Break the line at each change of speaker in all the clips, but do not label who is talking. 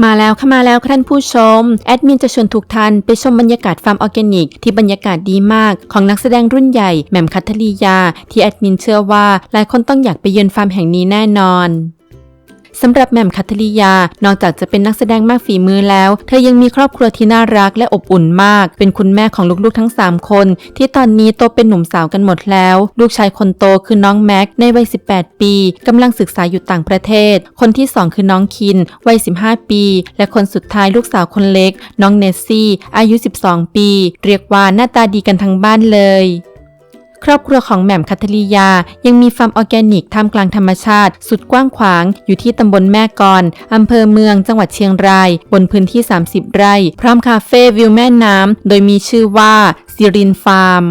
มาแล้วค่ะมาแล้วท่านผู้ชม แอดมินจะชวนทุกท่านไปชมบรรยากาศฟาร์มออร์แกนิก ที่บรรยากาศดีมากของนักแสดงรุ่นใหญ่แหม่มคัทลียา ที่แอดมินเชื่อว่าหลายคนต้องอยากไปเยือนฟาร์มแห่งนี้แน่นอน สำหรับแหม่มคัทธลียา นอกจากจะเป็นนักแสดงมากฝีมือแล้ว เธอยังมีครอบครัวที่น่ารักและอบอุ่นมาก เป็นคุณแม่ของลูกๆทั้ง 3 คน ที่ตอนนี้โตเป็นหนุ่มสาวกันหมดแล้ว ลูกชายคนโตคือน้องแม็กในวัย 18 ปีกำลังศึกษาอยู่ต่างประเทศ คนที่ 2 คือน้องคิน วัย 15 ปี และคนสุดท้ายลูกสาวคนเล็ก น้องเนสซี่ อายุ 12 ปี เรียกว่าหน้าตาดีกันทั้งบ้านเลย ครอบครัวของแหม่มคัทลียา ยังมีฟาร์มออร์แกนิกท่ามกลางธรรมชาติ สุดกว้างขวางอยู่ที่ตำบลแม่กอนอำเภอเมืองจังหวัดเชียงราย บนพื้นที่ 30 ไร่ พร้อมคาเฟ่วิวแม่น้ำโดยมีชื่อว่าซิรินฟาร์ม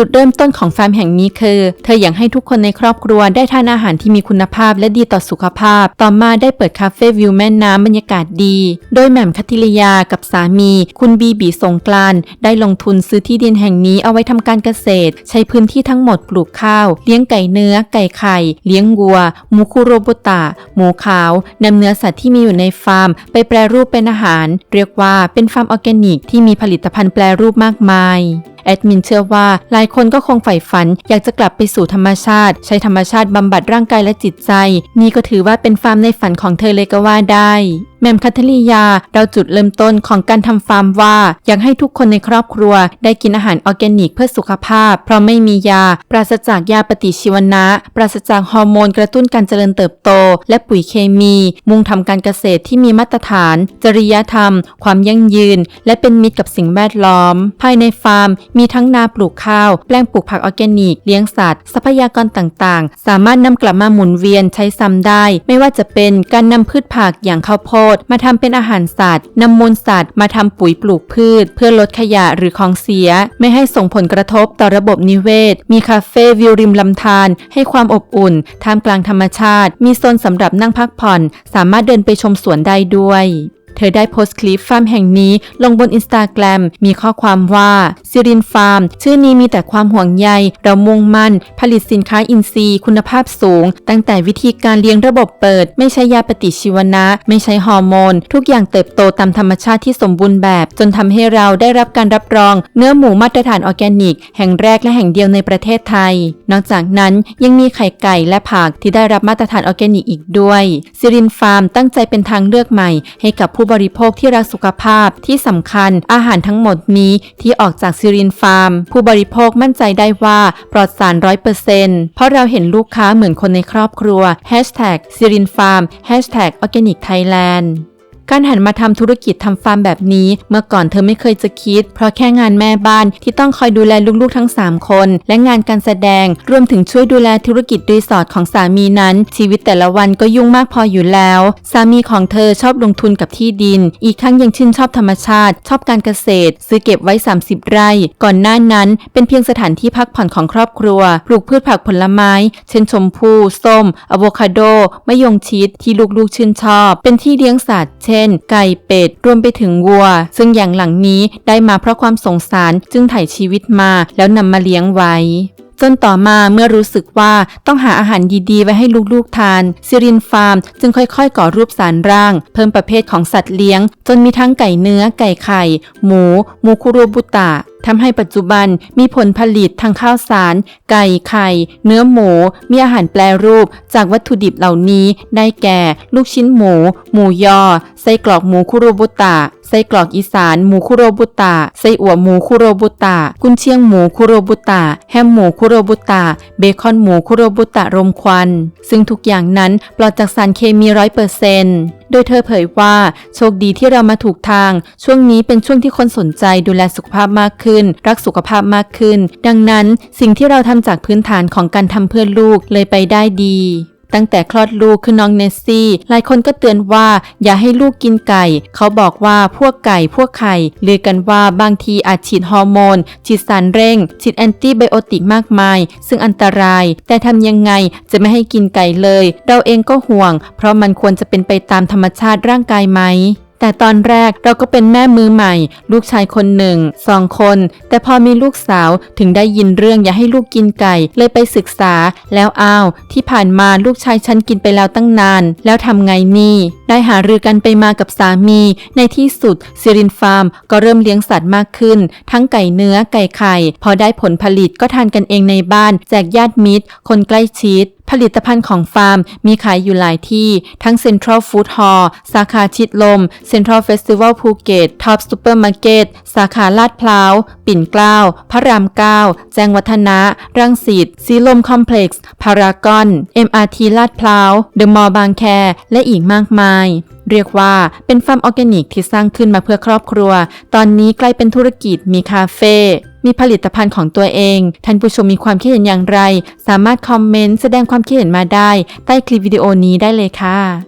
จุดเริ่มต้นของฟาร์มแห่งนี้คือ เธออยากให้ทุกคนในครอบครัวได้ทานอาหารที่มีคุณภาพและดีต่อสุขภาพ ต่อมาได้เปิดคาเฟ่วิวแม่น้ำบรรยากาศดี โดยแหม่มคัทธิลยากับสามี คุณบีบีสงกรานต์ได้ลงทุนซื้อที่ดินแห่งนี้เอาไว้ทำการเกษตร ใช้พื้นที่ทั้งหมดปลูกข้าว เลี้ยงไก่เนื้อ ไก่ไข่ เลี้ยงวัวหมูคุโรบุตะหมูขาวนำเนื้อสัตว์ที่มีอยู่ในฟาร์ม ไปแปรรูปเป็นอาหาร เรียกว่าเป็นฟาร์มออร์แกนิกที่มีผลิตภัณฑ์แปรรูปมากมาย แอดมินเชื่อว่าหลายคนก็คงใฝ่ฝัน อยากจะกลับไปสู่ธรรมชาติ ใช้ธรรมชาติบำบัดร่างกายและจิตใจ นี่ก็ถือว่าเป็นฟาร์มในฝันของเธอเลยก็ว่าได้ แมมคัทลียาเราจุดเริ่มต้นของการทำฟาร์มว่า อยากให้ทุกคนในครอบครัว ได้กินอาหารออร์แกนิกเพื่อสุขภาพ เพราะไม่มียา ปราศจากยาปฏิชีวนะ ปราศจากฮอร์โมนกระตุ้นการเจริญเติบโต และปุ๋ยเคมี มุ่งทำการเกษตรที่มีมาตรฐาน จริยธรรม ความยั่งยืน และเป็นมิตรกับสิ่งแวดล้อม ภายในฟาร์ม มีทั้งนาปลูกข้าว แปลงปลูกผักออร์แกนิก เลี้ยงสัตว์ ทรัพยากรต่างๆ สามารถนำกลับมาหมุนเวียนใช้ซ้ำได้ ไม่ว่าจะเป็นการนำพืชผักอย่างข้าวโพดมาทำเป็นอาหารสัตว์นำมูลสัตว์ มาทำปุ๋ยปลูกพืช เพื่อลดขยะหรือของเสีย ไม่ให้ส่งผลกระทบต่อระบบนิเวศ มีคาเฟ่วิวริมลำธารให้ความอบอุ่น ท่ามกลางธรรมชาติ มีโซนสำหรับนั่งพักผ่อน สามารถเดินไปชมสวนได้ด้วย เธอได้โพสต์คลิปฟาร์มแห่งนี้ลงบนอินสตาแกรมมีข้อความว่าซิรินฟาร์ม ชื่อนี้มีแต่ความห่วงใย เรามุ่งมั่น ผลิตสินค้าอินทรีย์ คุณภาพสูง ตั้งแต่วิธีการเลี้ยงระบบเปิด ไม่ใช้ยาปฏิชีวนะ ไม่ใช้ฮอร์โมน ทุกอย่างเติบโตตามธรรมชาติที่สมบูรณ์แบบ จนทำให้เราได้รับการรับรอง เนื้อหมูมาตรฐานออร์แกนิก แห่งแรกและแห่งเดียวในประเทศไทย นอกจากนั้นยังมีไข่ไก่และผักที่ได้รับมาตรฐานออร์แกนิกอีกด้วยซิรินฟาร์มตั้งใจเป็นทางเลือกใหม่ให้กับผู้บริโภคที่รักสุขภาพที่สำคัญ อาหารทั้งหมดนี้ที่ออกจากซิรินฟาร์ม ผู้บริโภคมั่นใจได้ว่าปลอดสารร้อยเปอร์เซ็นต์เพราะเราเห็นลูกค้าเหมือนคนในครอบครัว Hashtag ซิรินฟาร์ม Hashtag Organic Thailand การหันมาทำธุรกิจทำฟาร์มแบบนี้ เมื่อก่อนเธอไม่เคยจะคิด เพราะแค่งานแม่บ้านที่ต้องคอยดูแลลูกๆทั้ง 3 คน และงานการแสดง รวมถึงช่วยดูแลธุรกิจรีสอร์ทของสามีนั้น ชีวิตแต่ละวันก็ยุ่งมากพออยู่แล้ว สามีของเธอชอบลงทุนกับที่ดิน อีกทั้งยังชื่นชอบธรรมชาติ ชอบการเกษตร ซื้อเก็บไว้ 30 ไร่ ก่อนหน้านั้นเป็นเพียงสถานที่พักผ่อนของครอบครัว ปลูกพืชผักผลไม้ เช่นชมพู่ส้มอะโวคาโดมะยงชิดที่ลูกๆชื่นชอบ เป็นที่เลี้ยงสัตว์เช่นไก่เป็ด รวมไปถึงวัว ซึ่งอย่างหลังนี้ได้มาเพราะความสงสารจึงถ่ายชีวิตมาแล้วนำมาเลี้ยงไว้จนต่อมาเมื่อรู้สึกว่าต้องหาอาหารดีๆ ไว้ให้ลูกๆทาน ซิรินฟาร์ม จึงค่อยๆ ก่อรูปสารร่าง เพิ่มประเภทของสัตว์เลี้ยง จนมีทั้งไก่เนื้อ ไก่ไข่ หมู มูคุโรบุตะทำให้ปัจจุบันมีผลผลิตทางข้าวสาร ไก่ไข่ เนื้อหมู มีอาหารแปรรูป จากวัตถุดิบเหล่านี้ ได้แก่ ลูกชิ้นหมู หมูยอ ไส้กรอกหมูคุโรบุตะ ไส้กรอกอีสาน หมูคุโรบุตะ ไส้อั่วหมูคุโรบุตะ กุนเชียงหมูคุโรบุตะ แฮมหมูคุโรบุตะ เบคอนหมูคุโรบุตะรมควัน ซึ่งทุกอย่างนั้นปลอดจากสารเคมีร้อยเปอร์เซ็นต์ โดยเธอเผยว่าโชคดีที่เรามาถูกทาง ช่วงนี้เป็นช่วงที่คนสนใจดูแลสุขภาพมากขึ้น รักสุขภาพมากขึ้น ดังนั้นสิ่งที่เราทำจากพื้นฐานของการทำเพื่อลูกเลยไปได้ดี ตั้งแต่คลอดลูกคือน้องเนสซี่ หลายคนก็เตือนว่าอย่าให้ลูกกินไก่ เขาบอกว่าพวกไก่พวกไข่ลือกันว่าบางทีอาจฉีดฮอร์โมน ฉีดสารเร่ง ฉีดแอนตี้ไบโอติกมากมาย ซึ่งอันตราย แต่ทำยังไงจะไม่ให้กินไก่เลย เราเองก็ห่วง เพราะมันควรจะเป็นไปตามธรรมชาติร่างกายไหม แต่ตอนแรกเราก็เป็นแม่มือใหม่ ลูกชายคนหนึ่งสองคน แต่พอมีลูกสาวถึงได้ยินเรื่องอย่าให้ลูกกินไก่ เลยไปศึกษา แล้วอ้าว ที่ผ่านมาลูกชายฉันกินไปแล้วตั้งนาน แล้วทำไงนี่ ได้หารือกันไปมากับสามี ในที่สุดซิรินฟาร์ม ก็เริ่มเลี้ยงสัตว์มากขึ้น ทั้งไก่เนื้อไก่ไข่ พอได้ผลผลิตก็ทานกันเองในบ้าน แจกญาติมิตร คนใกล้ชิด ผลิตภัณฑ์ของฟาร์มมีขายอยู่หลายที่ทั้ง Central Food Hall สาขาชิดลม Central Festival ภูเก็ต Top Supermarket สาขาลาดพร้าว ปิ่นเกล้า พระรามเก้า แจ้งวัฒนะ รังสิตสีลมคอมเพล็กซ์ พารากอน MRT ลาดพร้าว เดอะมอลล์บางแค และอีกมากมาย เรียกว่าเป็นฟาร์มออร์แกนิกที่สร้างขึ้นมาเพื่อครอบครัว ตอนนี้กลายเป็นธุรกิจมีคาเฟ่มีผลิตภัณฑ์ของตัวเอง ท่านผู้ชมมีความคิดเห็นอย่างไร สามารถคอมเมนต์แสดงความคิดเห็นมาได้ ใต้คลิปวิดีโอนี้ได้เลยค่ะ